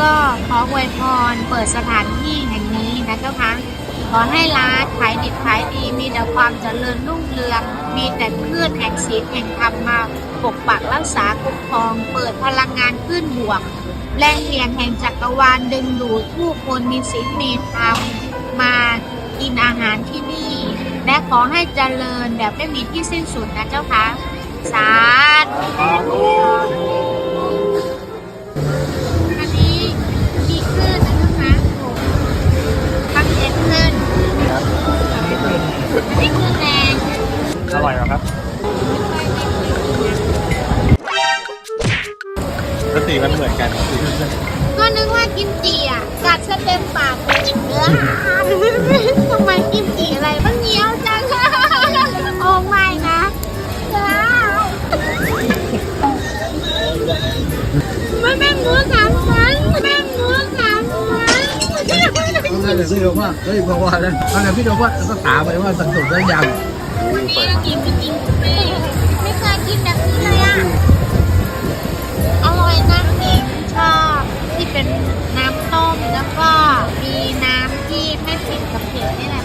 ก็ขออวยพรเปิดสถานที่แห่งนี้นะเจ้าคะขอให้ร้านขายดิบขายดีมีแต่ความเจริญรุ่งเรือง มีแต่คลื่นแห่งศีลแห่งธรรมมาปกปักรักษาคุ้มครอง เปิดพลังงานขึ้นบวก แรงเหวี่ยงแห่งจักรวาลดึงดูดผู้คนมีศีลมีธรรมมากินอาหารที่นี่ และขอให้เจริญแบบไม่มีที่สิ้นสุดนะเจ้าคะสาธุ อร่อยเหรอครับรสสีมันเหมือนกันก็นึกว่ากิมจิอะกัดซะเต็มปากเลยเนื้อทำไมกิมจิอะไรมันเหนียวจังโอ้ไม่นะมันเป็นหมูสามชั้นมันเป็นหมูสามชั้นนั่นแหละพี่บอกว่าเฮ้ยบอกว่านั่นนั่นแหละพี่บอกว่าก็ถามไปว่าสักสุดได้ยัง วันนี้เรากินจริงไม่เคยกินแบบนี้เลยอะ อร่อยนะนี่ชอบที่เป็นน้ำต้มแล้วก็มีน้ำที่ไม่เผ็ดกับเผ็ดนี่แหละ